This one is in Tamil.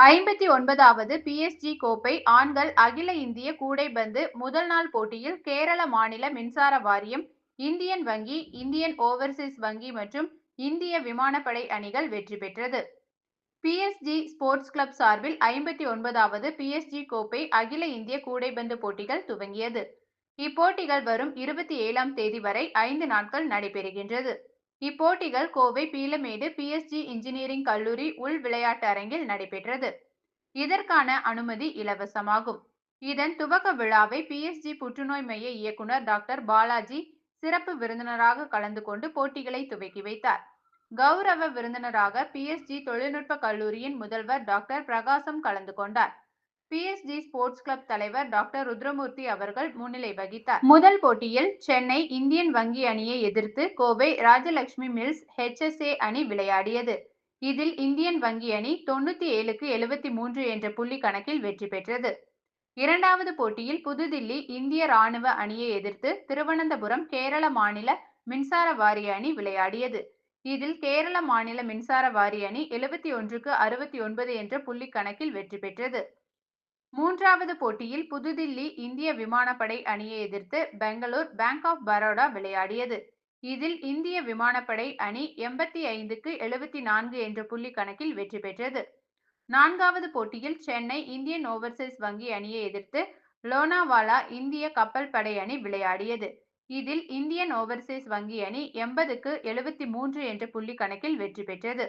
ஐம்பத்தி ஒன்பதாவது பிஎஸ்ஜி கோப்பை ஆண்கள் அகில இந்திய கூடைப்பந்து முதல் நாள் போட்டியில் கேரள மாநில மின்சார வாரியம் இந்தியன் வங்கி இந்தியன் ஓவர்சீஸ் வங்கி மற்றும் இந்திய விமானப்படை அணிகள் வெற்றி பெற்றது. பிஎஸ்ஜி ஸ்போர்ட்ஸ் கிளப் சார்பில் ஐம்பத்தி ஒன்பதாவது பிஎஸ்ஜி கோப்பை அகில இந்திய கூடைப்பந்து போட்டிகள் துவங்கியது. இப்போட்டிகள் வரும் இருபத்தி ஏழாம் தேதி வரை ஐந்து நாட்கள் நடைபெறுகின்றது. இப்போட்டிகள் கோவை பீலமேடு பிஎஸ்ஜி இன்ஜினியரிங் கல்லூரி உள் விளையாட்டு அரங்கில் நடைபெற்றது. இதற்கான அனுமதி இலவசமாகும். இதன் துவக்க விழாவை பிஎஸ்ஜி புற்றுநோய் மைய இயக்குனர் டாக்டர் பாலாஜி சிறப்பு விருந்தினராக கலந்து கொண்டு போட்டிகளை துவக்கி வைத்தார். கௌரவ விருந்தினராக பிஎஸ்ஜி தொழில்நுட்ப கல்லூரியின் முதல்வர் டாக்டர் பிரகாசம் கலந்து கொண்டார். பிஎஸ்ஜி ஸ்போர்ட்ஸ் கிளப் தலைவர் டாக்டர் ருத்ரமூர்த்தி அவர்கள் முன்னிலை வகித்தார். முதல் போட்டியில் சென்னை இந்தியன் வங்கி அணியை எதிர்த்து கோவை ராஜலட்சுமி மில்ஸ் ஹெச்எஸ்ஏ அணி விளையாடியது. இதில் இந்தியன் வங்கி அணி தொண்ணூத்தி ஏழுக்கு எழுபத்தி மூன்று என்ற புள்ளி கணக்கில் வெற்றி பெற்றது. இரண்டாவது போட்டியில் புதுதில்லி இந்திய ராணுவ அணியை எதிர்த்து திருவனந்தபுரம் கேரள மாநில மின்சார வாரிய அணி விளையாடியது. இதில் கேரள மாநில மின்சார வாரிய அணி எழுபத்தி ஒன்றுக்கு அறுபத்தி ஒன்பது என்ற புள்ளி கணக்கில் வெற்றி பெற்றது. மூன்றாவது போட்டியில் புதுதில்லி இந்திய விமானப்படை அணியை எதிர்த்து பெங்களூர் பேங்க் ஆஃப் பரோடா விளையாடியது. இதில் இந்திய விமானப்படை அணி எண்பத்தி ஐந்துக்கு எழுபத்தி நான்கு என்ற புள்ளி கணக்கில் வெற்றி பெற்றது. நான்காவது போட்டியில் சென்னை இந்தியன் ஓவர்சீஸ் வங்கி அணியை எதிர்த்து லோனாவாலா இந்திய கப்பல் படை அணி விளையாடியது. இதில் இந்தியன் ஓவர்சீஸ் வங்கி அணி எண்பதுக்கு எழுபத்தி மூன்று என்ற புள்ளி கணக்கில் வெற்றி பெற்றது.